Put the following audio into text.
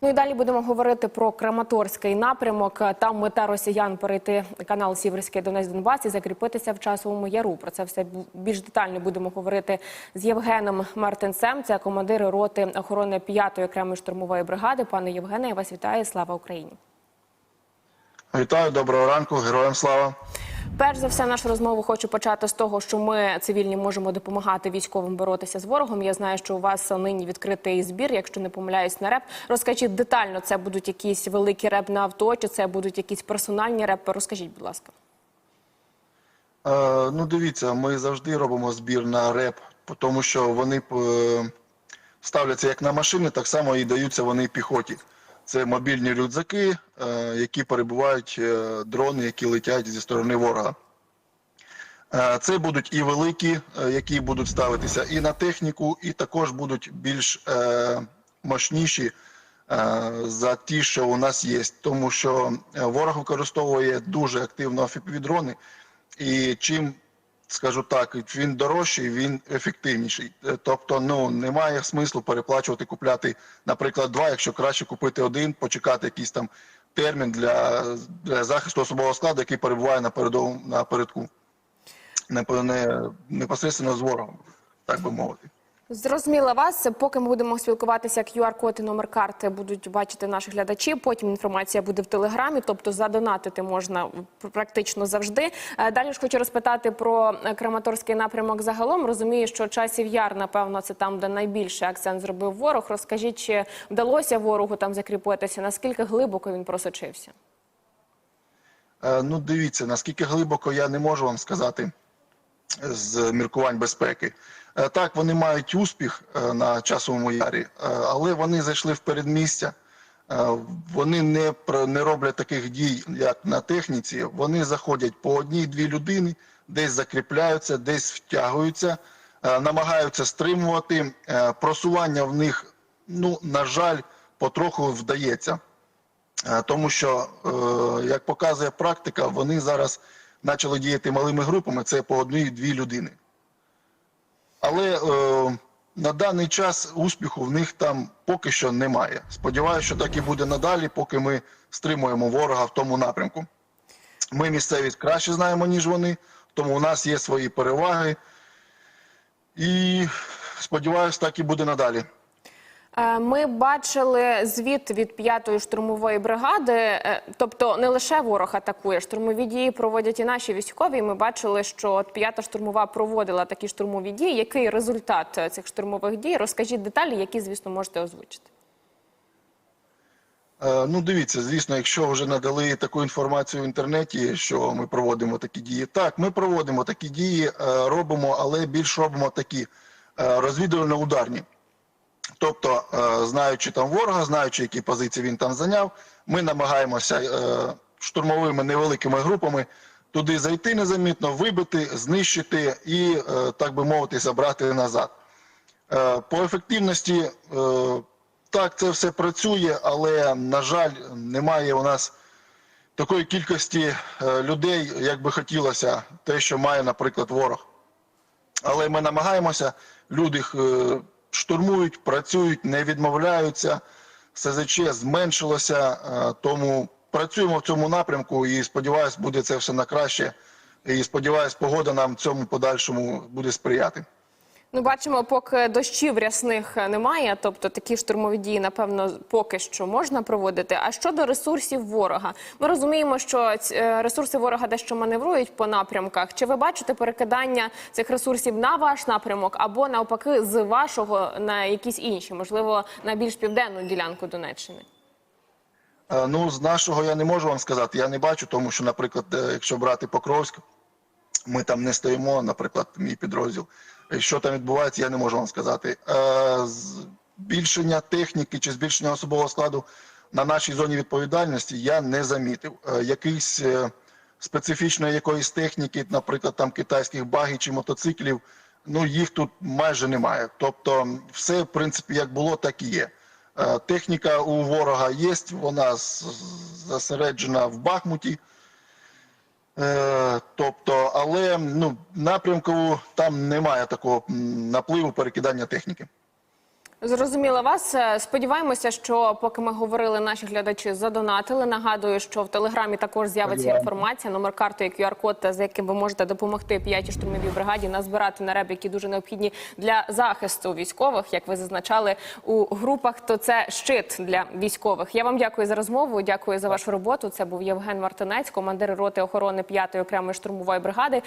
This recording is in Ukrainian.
Ну і далі будемо говорити про Краматорський напрямок. Там мета росіян перейти канал Сіверський Донець Донбас і закріпитися в часовому яру. Про це все більш детально будемо говорити з Євгеном Мартинцем. Це командир роти охорони 5-ї окремої штурмової бригади. Пане Євгене, я вас вітаю. Слава Україні. Вітаю, доброго ранку, героям слава. Перш за все, нашу розмову хочу почати з того, що ми цивільні можемо допомагати військовим боротися з ворогом. Я знаю, що у вас нині відкритий збір, якщо не помиляюсь, на реп. Розкажіть детально, це будуть якісь великі реп на авто, чи це будуть якісь персональні репи? Розкажіть, будь ласка. Е, ну, дивіться, ми завжди робимо збір на реп, тому що вони е, ставляться як на машини, так само і даються вони піхоті. Це мобільні рюкзаки, е, які перебувають е, дрони, які летять зі сторони ворога. Е, Це будуть і великі, які будуть ставитися і на техніку, і також будуть більш мощніші за ті, що у нас є. Тому що ворог використовує дуже активно FPV-дрони, і чим, скажу так, він дорожчий, він ефективніший. Е, Тобто, ну немає смислу переплачувати, купляти, наприклад, два, якщо краще купити один, почекати якийсь там термін для, для захисту особового складу, який перебуває на передовому напередку не, не, непосередньо з ворогом, так би мовити. Зрозуміла вас. Поки ми будемо спілкуватися, QR-код і номер карти будуть бачити наші глядачі. Потім інформація буде в телеграмі, тобто задонатити можна практично завжди. Е, Далі ж хочу розпитати про е, Краматорський напрямок загалом. Розумію, що часів яр, напевно, це там, де найбільший акцент зробив ворог. Розкажіть, чи вдалося ворогу там закріпитися? Наскільки глибоко він просочився? Е, Ну, дивіться, наскільки глибоко я не можу вам сказати з міркувань безпеки. Е, Так, вони мають успіх е, на часовому ярі, е, але вони зайшли в передмістя. Вони не, не роблять таких дій, як на техніці. Вони заходять по одній-дві людини, десь закріпляються, десь втягуються, намагаються стримувати. Просування в них, ну, на жаль, потроху вдається. Тому що, як показує практика, вони зараз почали діяти малими групами, це по одній-дві людини. Але е, на даний час успіху в них там поки що немає. Сподіваюся, що так і буде надалі, поки ми стримуємо ворога в тому напрямку. Ми місцевість краще знаємо, ніж вони, тому у нас є свої переваги. І сподіваюся, так і буде надалі. Е, Ми бачили звіт від 5-ї штурмової бригади, е, тобто не лише ворог атакує, штурмові дії проводять і наші військові. Ми бачили, що от 5-та штурмова проводила такі штурмові дії. Який результат е, цих штурмових дій? Розкажіть деталі, які, звісно, можете озвучити. Ну, дивіться, звісно, якщо вже надали таку інформацію в інтернеті, що ми проводимо такі дії. Так, ми проводимо такі дії, робимо, але більш робимо такі розвідувально-ударні. Тобто, е, знаючи там ворога, знаючи, які позиції він там зайняв, ми намагаємося е, штурмовими невеликими групами туди зайти незамітно, вибити, знищити і, е, так би мовити, забрати назад. По ефективності так, це все працює, але, на жаль, немає у нас такої кількості людей, як би хотілося, те, що має, наприклад, ворог. Але ми намагаємося, люди штурмують, працюють, не відмовляються. СЗЧ зменшилося, е, тому працюємо в цьому напрямку і сподіваюся, буде це все на краще. І сподіваюся, погода нам цьому подальшому буде сприяти. Ну, бачимо, поки дощів рясних немає, тобто такі штурмові дії, напевно, поки що можна проводити. А щодо ресурсів ворога, ми розуміємо, що е, ресурси ворога дещо маневрують по напрямках. Чи ви бачите перекидання цих ресурсів на ваш напрямок або навпаки з вашого на якісь інші, можливо, на більш південну ділянку Донеччини? Е, Ну, з нашого я не можу вам сказати. Я не бачу, тому що, наприклад, е, якщо брати Покровськ, ми там не стоїмо, наприклад, мій підрозділ. Що там відбувається, я не можу вам сказати. Е, Збільшення техніки чи збільшення особового складу на нашій зоні відповідальності я не замітив. Е, Якийсь е, специфічної якоїсь техніки, наприклад, там китайських багів чи мотоциклів, ну їх тут майже немає. Тобто, все в принципі як було, так і є. Техніка у ворога є, вона зосереджена в Бахмуті. Е, Тобто, але ну, напрямку там немає такого напливу перекидання техніки. Зрозуміла вас. Е, Сподіваємося, що поки ми говорили, наші глядачі задонатили. Нагадую, що в телеграмі також з'явиться інформація, номер карти і QR-код, за яким ви можете допомогти п'ятій штурмовій бригаді назбирати нареб, які дуже необхідні для захисту військових. Як ви зазначали у групах, то це щит для військових. Я вам дякую за розмову. Дякую за вашу роботу. Це був Євген Мартинець, командир роти охорони 5-ї окремої штурмової бригади.